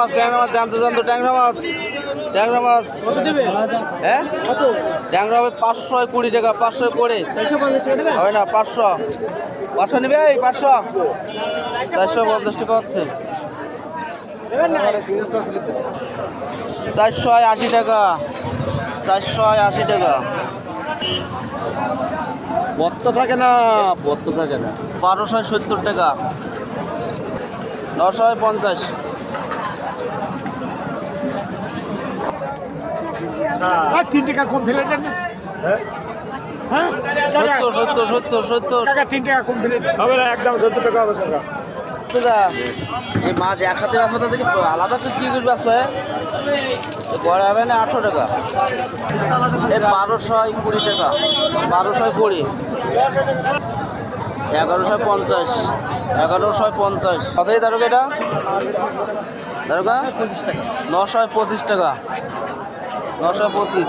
মাছ ট্যাংরা মাছ জানতো জানতো ট্যাংরা মাছ ট্যাংরা মাছ। হ্যাঁ? ট্যাংরা হবে পাঁচশো কুড়ি টাকা পাঁচশো করে। হবে না পাঁচশো। পাঁচশো নেবে? এই পাঁচশো। চারশো পঞ্চাশ টাকা হচ্ছে। চারশো আশি টাকা। চারশো আশি টাকা। বত্ত থাকে না বত্ত থাকে না। বারোশো সত্তর টাকা। নশো পঞ্চাশ। আর তিন টাকা কম ফেলে দেন না। হ্যাঁ? সত্তর সত্তর সত্তর সত্তর। তিন টাকা কম ফেলে হবে না একদম সত্তর টাকা হবে কাকা। দাদা এই মাছ একসাথে বাঁচবো তাদের আলাদা তো কি করে বাঁচবো বড় হবে না আটশো টাকা। এর বারোশো কুড়ি টাকা বারোশো কুড়ি। এগারোশো পঞ্চাশ। এগারোশো পঞ্চাশ। কতই দারুক এটা? দারুকা? নশো পঁচিশ টাকা। নশো পঁচিশ।